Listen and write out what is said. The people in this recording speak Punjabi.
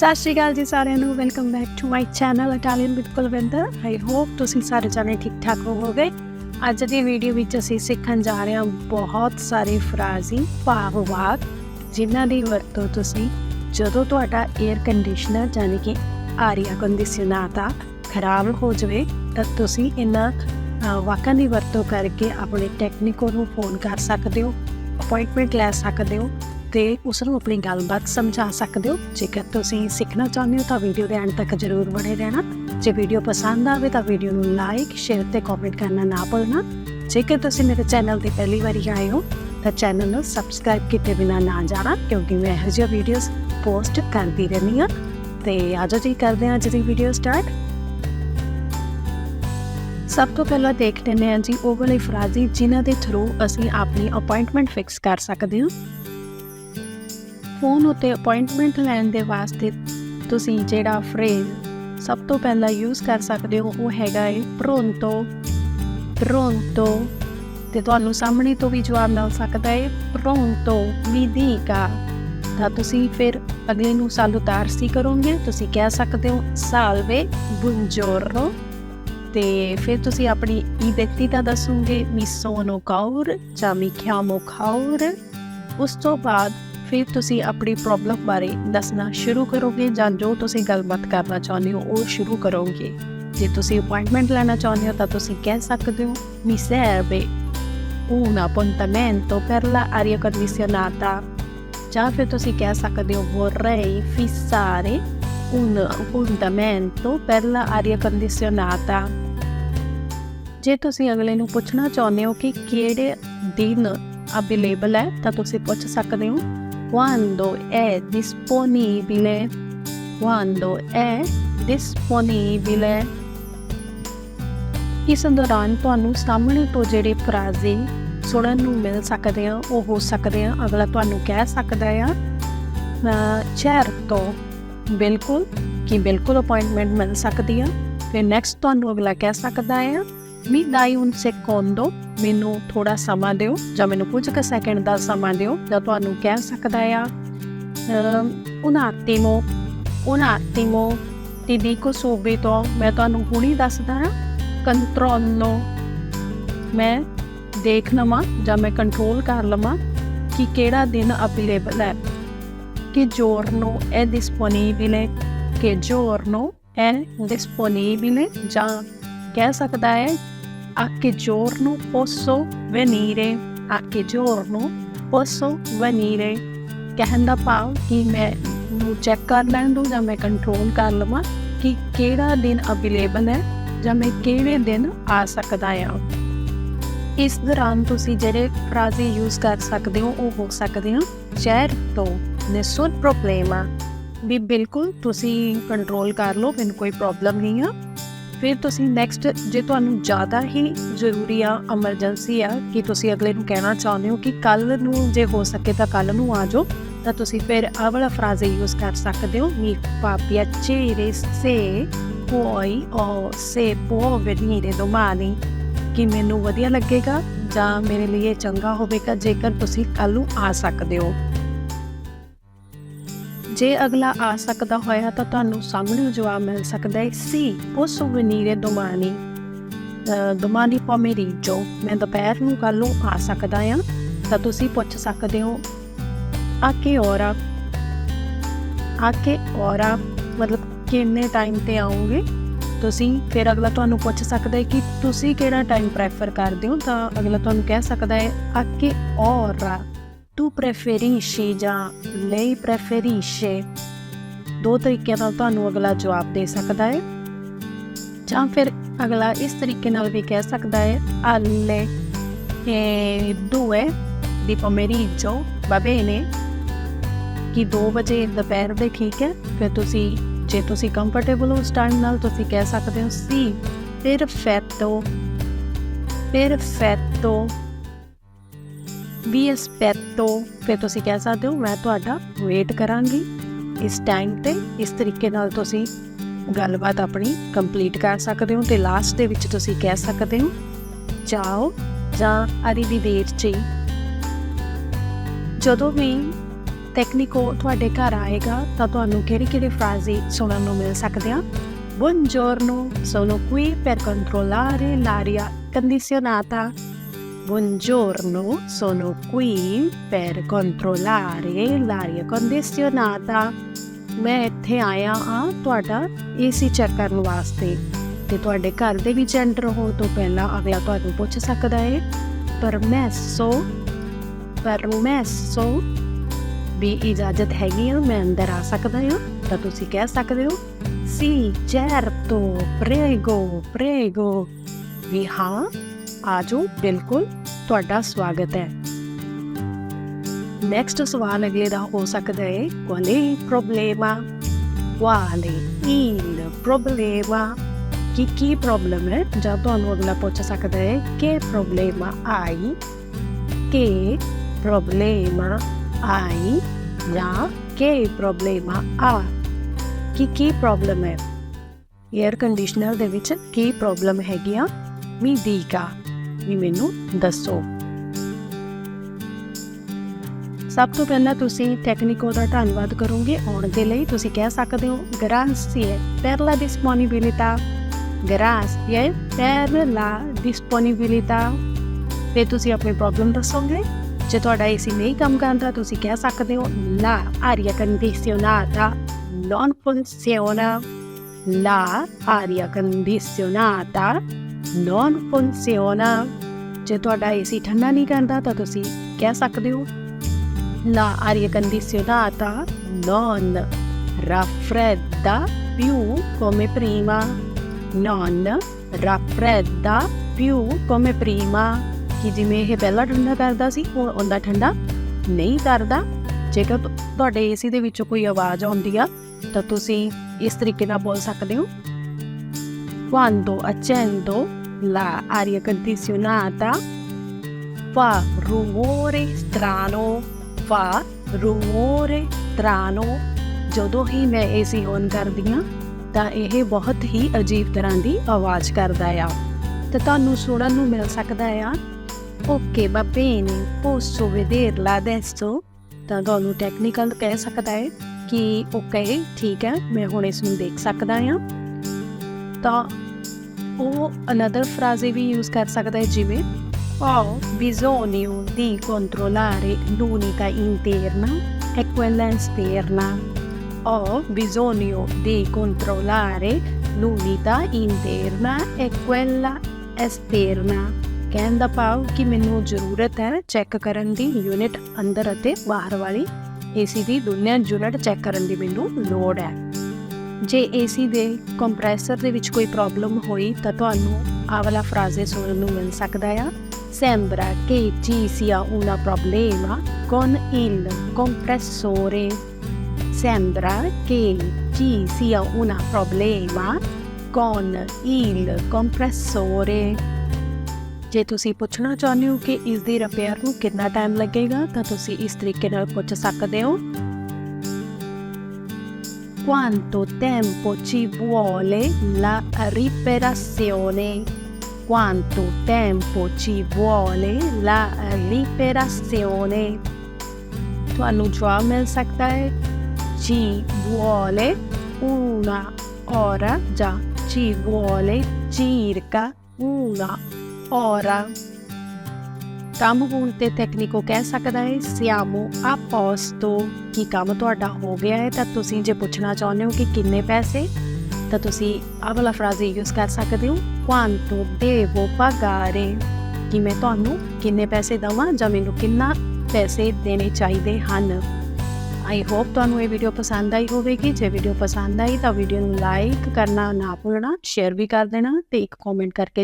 ਸਤਿ ਸ਼੍ਰੀ ਅਕਾਲ ਜੀ ਸਾਰਿਆਂ ਨੂੰ welcome back to my channel Italian with Kulwinder I hope ਤੁਸੀਂ ਸਾਰੇ ਜਣੇ ਠੀਕ ਠਾਕ ਹੋਵੋਗੇ। ਅੱਜ ਦੀ ਵੀਡੀਓ ਵਿੱਚ ਅਸੀਂ ਸਿੱਖਣ ਜਾ ਰਹੇ ਹਾਂ ਬਹੁਤ ਸਾਰੇ ਫਰਾਜ਼ੀ ਭਾਵਵਾਕ ਜਿਨ੍ਹਾਂ ਦੀ ਵਰਤੋਂ ਤੁਸੀਂ ਜਦੋਂ ਤੁਹਾਡਾ 에ਅਰ ਕੰਡੀਸ਼ਨਰ ਯਾਨੀ ਕਿ ਆਰੀਆ ਕੰਡੀਸ਼ਨਰ ਦਾ ਖਰਾਬ ਹੋ ਜਾਵੇ ਤਾਂ ਤੁਸੀਂ ਇਹਨਾਂ ਅ, ਵਾਕਾਂ ਦੀ ਵਰਤੋਂ ਕਰਕੇ ਆਪਣੇ ਟੈਕਨੀਕੋ ਨੂੰ ਫੋਨ ਕਰ ਸਕਦੇ ਹੋ ਅਪਾਇੰਟਮੈਂਟ ਲੈ ਸਕਦੇ ਹੋ। ਤੇ ਉਸ ਨੂੰ ਆਪਣੀ ਗੱਲਬਾਤ ਸਮਝਾ ਸਕਦੇ ਹੋ। ਜੇਕਰ ਤੁਸੀਂ ਸਿੱਖਣਾ ਚਾਹੁੰਦੇ ਹੋ ਤਾਂ ਵੀਡੀਓ ਦੇ ਅੰਤ ਤੱਕ ਜ਼ਰੂਰ ਬਣੇ ਰਹਿਣਾ। ਜੇ ਵੀਡੀਓ ਪਸੰਦ ਆਵੇ ਤਾਂ ਵੀਡੀਓ ਨੂੰ ਲਾਈਕ ਸ਼ੇਅਰ ਤੇ ਕਮੈਂਟ ਕਰਨਾ ਨਾ ਭੁੱਲਣਾ। ਜੇਕਰ ਤੁਸੀਂ ਮੇਰੇ ਚੈਨਲ ਤੇ ਪਹਿਲੀ ਵਾਰੀ ਆਏ ਹੋ, ਤਾਂ ਚੈਨਲ ਨੂੰ ਸਬਸਕ੍ਰਾਈਬ ਕੀਤੇ ਬਿਨਾਂ ਨਾ ਜਾਣਾ, ਕਿਉਂਕਿ ਮੈਂ ਇਹੋ ਜਿਹੀਆਂ ਵੀਡੀਓਜ਼ ਪੋਸਟ ਕਰਦੀ ਰਹਿੰਦੀ ਹਾਂ। ਤੇ ਆਜੋ ਜੀ ਕਰਦੇ ਹਾਂ ਅੱਜ ਦੀ ਵੀਡੀਓ ਸਟਾਰਟ ਸਭ ਤੋਂ ਪਹਿਲਾਂ ਦੇਖ ਲੈਂਦੇ ਹਾਂ ਜੀ, ਉਹ ਵਾਲੇ ਫਰਾਜ਼ੀ ਜਿਨ੍ਹਾਂ ਦੇ ਥਰੂ ਅਸੀਂ ਆਪਣੀ ਅਪਾਇੰਟਮੈਂਟ ਫਿਕਸ ਕਰ ਸਕਦੇ ਹਾਂ। ਫੋਨ ਉਤੇ ਅਪਾਇੰਟਮੈਂਟ ਲੈਣ ਦੇ ਵਾਸਤੇ ਤੁਸੀਂ ਜਿਹੜਾ ਫਰੇਜ਼ ਸਭ ਤੋਂ ਪਹਿਲਾਂ ਯੂਜ਼ ਕਰ ਸਕਦੇ ਹੋ, ਉਹ ਹੈਗਾ ਹੈ ਪ੍ਰੋਂਟੋ ਪ੍ਰੋਂਟੋ ਤੇ ਤੁਹਾਨੂੰ ਸਾਹਮਣੇ ਤੋਂ ਵੀ ਜਵਾਬ ਮਿਲ ਸਕਦਾ ਹੈ ਪ੍ਰੋਂਟੋ mi dica ਤਾਂ ਤੁਸੀਂ ਫਿਰ ਅਗਲੇ ਨੂੰ ਸਾਲੂਤਾਰਸੀ ਕਰੋਗੇ, ਤੁਸੀਂ ਕਹਿ ਸਕਦੇ ਹੋ ਸਾਲਵੇ buongiorno. ਤੇ ਫਿਰ ਤੁਸੀਂ ਆਪਣੀ ਇਡੈਂਟੀਟੀ ਦੱਸੋਗੇ mi sono ਕਾਉਰ ਜਾਂ mi chiamo ਉਸ ਤੋਂ ਬਾਅਦ ਫਿਰ ਤੁਸੀਂ ਆਪਣੀ ਪ੍ਰੋਬਲਮ ਬਾਰੇ ਦੱਸਣਾ ਸ਼ੁਰੂ ਕਰੋਗੇ ਜਾਂ ਜੋ ਤੁਸੀਂ ਗੱਲਬਾਤ ਕਰਨਾ ਚਾਹੁੰਦੇ ਹੋ, ਉਹ ਸ਼ੁਰੂ ਕਰੋਗੇ। ਜੇ ਤੁਸੀਂ ਅਪਾਇੰਟਮੈਂਟ ਲੈਣਾ ਚਾਹੁੰਦੇ ਹੋ ਤਾਂ ਤੁਸੀਂ ਕਹਿ ਸਕਦੇ ਹੋ mi serve un appuntamento per la aria condizionata ਜਾਂ ਫਿਰ ਤੁਸੀਂ ਕਹਿ ਸਕਦੇ ਹੋ vorrei fissare un appuntamento per la aria condizionata ਜੇ ਤੁਸੀਂ ਅਗਲੇ ਨੂੰ ਪੁੱਛਣਾ ਚਾਹੁੰਦੇ ਹੋ ਕਿ ਕਿਹੜੇ ਦਿਨ ਅਵੇਲੇਬਲ ਹੈ, ਤਾਂ ਤੁਸੀਂ ਪੁੱਛ ਸਕਦੇ ਹੋ quando è disponibile. Quando è disponibile. ਇਸ ਦੌਰਾਨ ਤੁਹਾਨੂੰ ਸਾਹਮਣੇ ਤੋਂ ਜਿਹੜੇ ਫਰਾਜ਼ੇ ਸੁਣਨ ਨੂੰ ਮਿਲ ਸਕਦੇ ਆ ਉਹ ਹੋ ਸਕਦੇ ਆ ਅਗਲਾ ਤੁਹਾਨੂੰ ਕਹਿ ਸਕਦਾ ਆ certo ਬਿਲਕੁਲ ਕਿ ਬਿਲਕੁਲ ਅਪਾਇੰਟਮੈਂਟ ਮਿਲ ਸਕਦੀ ਆ ਫਿਰ ਨੈਕਸਟ ਤੁਹਾਨੂੰ ਅਗਲਾ ਕਹਿ ਸਕਦਾ ਆ ਮਿਡਨਾਈਟ ਉਨ ਸੈਕੰਡੋ ਮੈਨੂੰ ਥੋੜਾ ਸਮਾਂ ਦਿਓ ਜਾਂ ਮੈਨੂੰ ਕੁਝ ਕੁ ਸੈਕਿੰਡ ਦਾ ਸਮਾਂ ਦਿਓ ਜਾਂ ਤੁਹਾਨੂੰ ਕਹਿ ਸਕਦਾ ਆ un attimo un attimo ti dico subito ਮੈਂ ਤੁਹਾਨੂੰ ਹੁਣੀ ਦੱਸਦਾ ਹਾਂ ਕੰਟਰੋਲੋ ਮੈਂ ਦੇਖ ਲਵਾਂ ਜਾਂ ਮੈਂ ਕੰਟਰੋਲ ਕਰ ਲਵਾਂ ਕਿ ਕਿਹੜਾ ਦਿਨ ਅਵੇਲੇਬਲ ਹੈ ਕਿ giorno è disponibile che giorno è disponibile ਜਾਂ ਕਹਿ ਸਕਦਾ ਹੈ a che giorno posso venire a che giorno posso venire ਕਹਿਣ ਦਾ ਭਾਵ ਕਿ ਮੈਂ ਨੂੰ ਚੈੱਕ ਕਰ ਲੈਣ ਦੋ ਜਾਂ ਮੈਂ ਕੰਟਰੋਲ ਕਰ ਲਵਾਂ ਕਿ ਕਿਹੜਾ ਦਿਨ ਅਵੇਲੇਬਲ ਹੈ ਜਾਂ ਮੈਂ ਕਿਹੜੇ ਦਿਨ ਆ ਸਕਦਾ ਹਾਂ। ਇਸ ਦੌਰਾਨ ਤੁਸੀਂ ਜਿਹੜੇ ਫਰਾਜ਼ੇ ਯੂਜ਼ ਕਰ ਸਕਦੇ ਹੋ, ਉਹ ਹੋ ਸਕਦੇ ਹਨ certo nessun problema ਵੀ ਬਿਲਕੁਲ ਤੁਸੀਂ ਕੰਟਰੋਲ ਕਰ ਲਓ, ਮੈਨੂੰ ਕੋਈ ਪ੍ਰੋਬਲਮ ਨਹੀਂ ਆ। ਫਿਰ ਤੁਸੀਂ ਨੈਕਸਟ ਜੇ ਤੁਹਾਨੂੰ ਜ਼ਿਆਦਾ ਹੀ ਜ਼ਰੂਰੀ ਆ ਐਮਰਜੈਂਸੀ ਆ, ਕਿ ਤੁਸੀਂ ਅਗਲੇ ਨੂੰ ਕਹਿਣਾ ਚਾਹੁੰਦੇ ਹੋ ਕਿ ਕੱਲ ਨੂੰ ਜੇ ਹੋ ਸਕੇ ਤਾਂ ਕੱਲ ਨੂੰ ਆ ਜਾਓ, ਤਾਂ ਤੁਸੀਂ ਫਿਰ ਆਹ ਵਾਲਾ ਫਰਾਜ਼ੇ ਯੂਜ਼ ਕਰ ਸਕਦੇ ਹੋ mi fa piacere se puoi o se può venire domani ਕਿ ਮੈਨੂੰ ਵਧੀਆ ਲੱਗੇਗਾ ਜਾਂ ਮੇਰੇ ਲਈ ਇਹ ਚੰਗਾ ਹੋਵੇਗਾ ਜੇਕਰ ਤੁਸੀਂ ਕੱਲ ਨੂੰ ਆ ਸਕਦੇ ਹੋ? ਜੇ ਅਗਲਾ ਆ ਸਕਦਾ ਹੋਇਆ ਤਾਂ ਤੁਹਾਨੂੰ ਸਾਹਮਣੇ ਜਵਾਬ ਮਿਲ ਸਕਦਾ ਹੈ ਸੀ posso venire ਦੁਮਾਨੀ ਅ, domani ਜੋ ਮੈਂ ਦੁਪਹਿਰ ਨੂੰ ਕੱਲ ਨੂੰ ਆ ਸਕਦਾ ਹਾਂ। ਤਾਂ ਤੁਸੀਂ ਪੁੱਛ ਸਕਦੇ ਹੋ ਆ ਕੇ ora ਆ? ਕਿ ora ਮਤਲਬ ਕਿੰਨੇ ਟਾਈਮ ਤੇ ਆਉਂਗੇ? ਤੁਸੀਂ ਫਿਰ ਅਗਲਾ ਤੁਹਾਨੂੰ ਪੁੱਛ ਸਕਦਾ ਹੈ ਕਿ ਤੁਸੀਂ ਕਿਹੜਾ ਟਾਈਮ ਪ੍ਰੈਫਰ ਕਰਦੇ ਹੋ? ਤਾਂ ਅਗਲਾ ਤੁਹਾਨੂੰ ਕਹਿ ਸਕਦਾ ਹੈ a che ora tu preferisci ਜਾਂ lei preferisce ਦੋ ਤਰੀਕਿਆਂ ਨਾਲ ਤੁਹਾਨੂੰ ਅਗਲਾ ਜਵਾਬ ਦੇ ਸਕਦਾ ਹੈ ਜਾਂ ਫਿਰ ਅਗਲਾ ਇਸ ਤਰੀਕੇ ਨਾਲ ਵੀ ਕਹਿ ਸਕਦਾ ਹੈ alle eh, due di pomeriggio va bene ਕਿ 2 ਵਜੇ ਦੁਪਹਿਰ ਦੇ ਠੀਕ ਹੈ? ਫਿਰ ਤੁਸੀਂ ਜੇ ਤੁਸੀਂ ਕੰਫਰਟੇਬਲ ਹੋ ਉਸ ਟਾਈਮ ਨਾਲ ਤੁਸੀਂ ਕਹਿ ਸਕਦੇ ਹੋ ਸੀ। perfetto perfetto ਵੀ aspetto ਫਿਰ ਤੁਸੀਂ ਕਹਿ ਸਕਦੇ ਹੋ ਮੈਂ ਤੁਹਾਡਾ ਵੇਟ ਕਰਾਂਗੀ। ਇਸ ਟਾਈਮ ਤੇ ਇਸ ਤਰੀਕੇ ਨਾਲ ਤੁਸੀਂ ਗੱਲਬਾਤ ਆਪਣੀ ਕੰਪਲੀਟ ਕਰ ਸਕਦੇ ਹੋ ਤੇ ਲਾਸਟ ਦੇ ਵਿੱਚ ਤੁਸੀਂ ਕਹਿ ਸਕਦੇ ਹੋ ਚਾਓ ਜਾਂ arrivederci ਜਦੋਂ ਵੀ ਟੈਕਨੀਕੋ ਤੁਹਾਡੇ ਘਰ ਆਏਗਾ ਤਾਂ ਤੁਹਾਨੂੰ ਕਿਹੜੀ ਕਿਹੜੀ ਫਰਾਜ਼ੀ ਸੁਣਨ ਨੂੰ ਮਿਲ ਸਕਦੇ ਆ? Buongiorno, sono qui per controllare l'aria condizionata. Buongiorno, sono qui per controllare l'aria condizionata. ਮੈਂ ਇੱਥੇ ਆਇਆ ਹਾਂ ਤੁਹਾਡਾ ਏਸੀ ਚੈੱਕ ਕਰਨ ਵਾਸਤੇ ਤੇ ਤੁਹਾਡੇ ਘਰ ਦੇ ਵਿੱਚ ਐਂਟਰ ਹੋ ਤੋਂ ਪਹਿਲਾਂ ਅਗਲਾ ਤੁਹਾਨੂੰ ਪੁੱਛ ਸਕਦਾ ਹੈ ਪਰਮੈਸੋ ਪਰਮੈਸੋ ਵੀ ਇਜਾਜ਼ਤ ਹੈਗੀ ਆ ਮੈਂ ਅੰਦਰ ਆ ਸਕਦਾ ਹਾਂ ਤਾਂ ਤੁਸੀਂ ਕਹਿ ਸਕਦੇ ਹੋ ਸੀ certo prego prego. ਵੀ ਹਾਂ ਆਜੋ ਬਿਲਕੁਲ ਤੁਹਾਡਾ ਸਵਾਗਤ ਹੈ। ਨੈਕਸਟ ਸਵਾਲ ਅਗਲੇ ਦਾ ਹੋ ਸਕਦਾ ਹੈ quale problema? quale il problema? ਕੀ ਕੀ ਪ੍ਰੋਬਲਮ ਹੈ? ਜਾਂ ਤੁਹਾਨੂੰ ਅਗਲਾ ਪੁੱਛ ਸਕਦਾ ਹੈ, ਕਿ ਪ੍ਰੋਬਲema hai che problema hai ਜਾਂ che problema ha ਕਿ ਕੀ ਪ੍ਰੋਬਲਮ ਹੈ? 에ਅਰ ਕੰਡੀਸ਼ਨਰ ਦੇ ਵਿੱਚ ਕੀ ਪ੍ਰੋਬਲਮ ਹੈਗੀ ਆ? ਮੀ ਵੀ ਮੈਨੂੰ ਦੱਸੋ ਸਭ ਤੋਂ ਪਹਿਲਾਂ ਤੁਸੀਂ ਟੈਕਨੀਕੋ ਦਾ ਧੰਨਵਾਦ ਕਰੋਗੇ ਆਉਣ ਦੇ ਲਈ ਤੁਸੀਂ ਕਹਿ ਸਕਦੇ ਹੋ grazie per la disponibilità grazie per la disponibilità ਤੇ ਤੁਸੀਂ ਆਪਣੀ ਪ੍ਰੋਬਲਮ ਦੱਸੋਗੇ ਜੇ ਤੁਹਾਡਾ ਏਸੀ ਨਹੀਂ ਕੰਮ ਕਰਦਾ ਤੁਸੀਂ ਕਹਿ ਸਕਦੇ ਹੋ la aria condizionata non funziona la aria condizionata naan ਫੰਕਸੀਓਨਾ ਜੇ ਤੁਹਾਡਾ ਏਸੀ ਠੰਡਾ ਨਹੀਂ ਕਰਦਾ ਤਾਂ ਤੁਸੀਂ ਕਹਿ ਸਕਦੇ ਹੋ ਲਾ ਆਰੀਆ ਕੰਡੀਸ਼ਨਾਤਾ ਨਾਨ ਰਾਫਰੈਦਾ ਪਿਊ ਕੋਮੇ ਪ੍ਰੀਮਾ ਨਾਨ ਰਾਫਰੈਦਾ ਪਿਊ ਕੋਮੇ ਪ੍ਰੀਮਾ ਕਿ ਜਿਵੇਂ ਇਹ ਪਹਿਲਾਂ ਠੰਡਾ ਕਰਦਾ ਸੀ ਉਹ ਉਹਦਾ ਠੰਡਾ ਨਹੀਂ ਕਰਦਾ ਜੇਕਰ ਤੁਹਾਡੇ ਏਸੀ ਦੇ ਵਿੱਚੋਂ ਕੋਈ ਆਵਾਜ਼ ਆਉਂਦੀ ਆ ਤਾਂ ਤੁਸੀਂ ਇਸ ਤਰੀਕੇ ਨਾਲ ਬੋਲ ਸਕਦੇ ਹੋ quando accendo la aria condizionata fa rumore strano, fa rumore strano. ਜਦੋਂ ਹੀ ਮੈਂ ਏਸੀ ਔਨ ਕਰਦੀ ਹਾਂ ਤਾਂ ਇਹ ਬਹੁਤ ਹੀ ਅਜੀਬ ਤਰ੍ਹਾਂ ਦੀ ਆਵਾਜ਼ ਕਰਦਾ ਆ ਤੇ ਤੁਹਾਨੂੰ ਸੁਣਨ ਨੂੰ ਮਿਲ ਸਕਦਾ ਆ okay va bene posso vederla adesso ਤਾਂ ਤੁਹਾਨੂੰ ਟੈਕਨੀਕਲ ਕਹਿ ਸਕਦਾ ਹੈ ਕਿ ਓਕੇ ਠੀਕ ਹੈ ਮੈਂ ਹੁਣ ਇਸ ਨੂੰ ਦੇਖ ਸਕਦਾ ਹਾਂ ਤਾਂ ਉਹ ਅਨਦਰ ਫਰਾਜ਼ੇ ਵੀ ਯੂਜ਼ ਕਰ ਸਕਦਾ ਹੈ ਜਿਵੇਂ ho bisogno di controllare l'unità interna e quella esterna ho bisogno di controllare l'unità interna e quella esterna ਕਹਿਣ ਦਾ ਭਾਵ ਕਿ ਮੈਨੂੰ ਜ਼ਰੂਰਤ ਹੈ ਚੈੱਕ ਕਰਨ ਦੀ ਯੂਨਿਟ ਅੰਦਰ ਅਤੇ ਬਾਹਰ ਵਾਲੀ ਏਸੀ ਦੀ ਦੋਨੇ ਯੂਨਿਟ ਚੈੱਕ ਕਰਨ ਦੀ ਮੈਨੂੰ ਲੋੜ ਹੈ ਜੇ ਏਸੀ ਦੇ ਕੰਪਰੈਸਰ ਦੇ ਵਿੱਚ ਕੋਈ ਪ੍ਰੋਬਲਮ ਹੋਈ ਤਾਂ ਤੁਹਾਨੂੰ ਆਹ ਵਾਲਾ ਫਰਾਜ਼ੇ ਸੁਣਨ ਨੂੰ ਮਿਲ ਸਕਦਾ ਆ। sembra che ci sia un problema con il compressore sembra che ci sia un problema con il compressore ਜੇ ਤੁਸੀਂ ਪੁੱਛਣਾ ਚਾਹੁੰਦੇ ਹੋ ਕਿ ਇਸ ਦੀ ਰਿਪੇਅਰ ਨੂੰ ਕਿੰਨਾ ਟਾਈਮ ਲੱਗੇਗਾ ਤਾਂ ਤੁਸੀਂ ਇਸ ਤਰੀਕੇ ਨਾਲ ਪੁੱਛ ਸਕਦੇ ਹੋ। quanto tempo ci vuole la riparazione? Quanto tempo ci vuole la riparazione? Tu अनुज्वा मिल सकता है ci vuole una ora già ci vuole circa una ora ਕੰਮ ਹੋਣ ਤੇ ਟੈਕਨੀਕੋ ਕਹਿ ਸਕਦਾ ਹੈ siamo a ਤੋਂ ਕੀ ਕੰਮ ਤੁਹਾਡਾ ਹੋ ਗਿਆ ਹੈ? ਤਾਂ ਤੁਸੀਂ ਜੇ ਪੁੱਛਣਾ ਚਾਹੁੰਦੇ ਹੋ ਕਿ ਕਿੰਨੇ ਪੈਸੇ, ਤਾਂ ਤੁਸੀਂ ਆਹ ਵਾਲਾ ਫਰਾਜ਼ ਯੂਜ਼ ਕਰ ਸਕਦੇ ਹੋ quanto devo pagare ਕਿ ਮੈਂ ਤੁਹਾਨੂੰ ਕਿੰਨੇ ਪੈਸੇ ਦਵਾਂ ਜਾਂ ਮੈਨੂੰ ਕਿੰਨਾ ਪੈਸੇ ਦੇਣੇ ਚਾਹੀਦੇ ਹਨ। ਆਈ ਹੋਪ ਤੁਹਾਨੂੰ ਇਹ ਵੀਡੀਓ ਪਸੰਦ ਆਈ ਹੋਵੇਗੀ। ਜੇ ਵੀਡੀਓ ਪਸੰਦ ਆਈ ਤਾਂ ਵੀਡੀਓ ਨੂੰ ਲਾਈਕ ਕਰਨਾ ਨਾ ਭੁੱਲਣਾ ਸ਼ੇਅਰ ਵੀ ਕਰ ਦੇਣਾ ਤੇ ਇੱਕ ਕਮੈਂਟ ਕਰਕੇ